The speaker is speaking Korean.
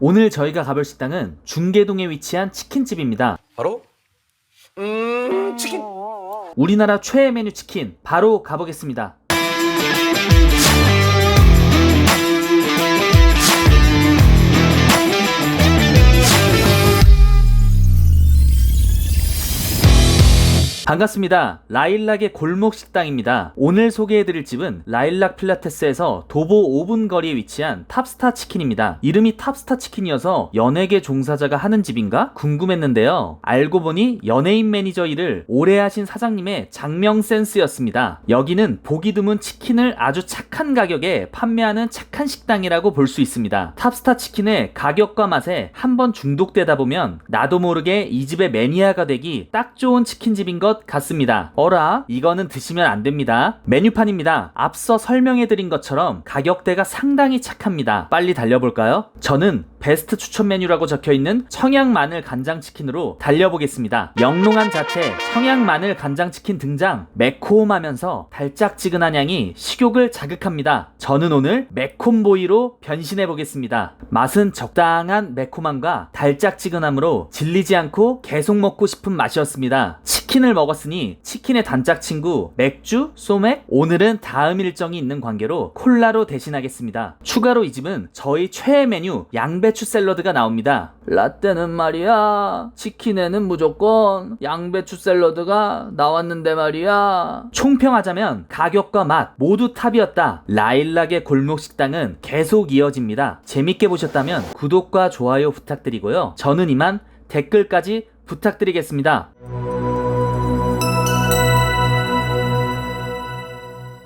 오늘 저희가 가볼 식당은 중계동에 위치한 치킨집입니다. 바로 음 치킨 우리나라 최애 메뉴 치킨 바로 가보겠습니다. 반갑습니다. 라일락의 골목 식당입니다. 오늘 소개해드릴 집은 라일락 필라테스에서 도보 5분 거리에 위치한 탑스타 치킨입니다. 이름이 탑스타 치킨이어서 연예계 종사자가 하는 집인가 궁금했는데요. 알고 보니 연예인 매니저 일을 오래 하신 사장님의 장명 센스였습니다. 여기는 보기 드문 치킨을 아주 착한 가격에 판매하는 착한 식당이라고 볼 수 있습니다. 탑스타 치킨의 가격과 맛에 한번 중독되다 보면 나도 모르게 이 집의 매니아가 되기 딱 좋은 치킨집인 것 같습니다. 어라? 이거는 드시면 안 됩니다. 메뉴판입니다. 앞서 설명해드린 것처럼 가격대가 상당히 착합니다. 빨리 달려볼까요? 저는 베스트 추천 메뉴라고 적혀 있는 청양 마늘 간장 치킨으로 달려보겠습니다. 영롱한 자체 청양 마늘 간장 치킨 등장. 매콤하면서 달짝지근한 향이 식욕을 자극합니다. 저는 오늘 매콤보이로 변신해 보겠습니다. 맛은 적당한 매콤함과 달짝지근함으로 질리지 않고 계속 먹고 싶은 맛이었습니다. 치킨을 먹었으니 치킨의 단짝 친구 맥주, 소맥 오늘은 다음 일정이 있는 관계로 콜라로 대신하겠습니다. 추가로 이 집은 저희 최애 메뉴 양배추 샐러드가 나옵니다. 라떼는 말이야. 치킨에는 무조건 양배추 샐러드가 나왔는데 말이야. 총평하자면 가격과 맛 모두 탑이었다. 라일락의 골목 식당은 계속 이어집니다. 재밌게 보셨다면 구독과 좋아요 부탁드리고요. 저는 이만 댓글까지 부탁드리겠습니다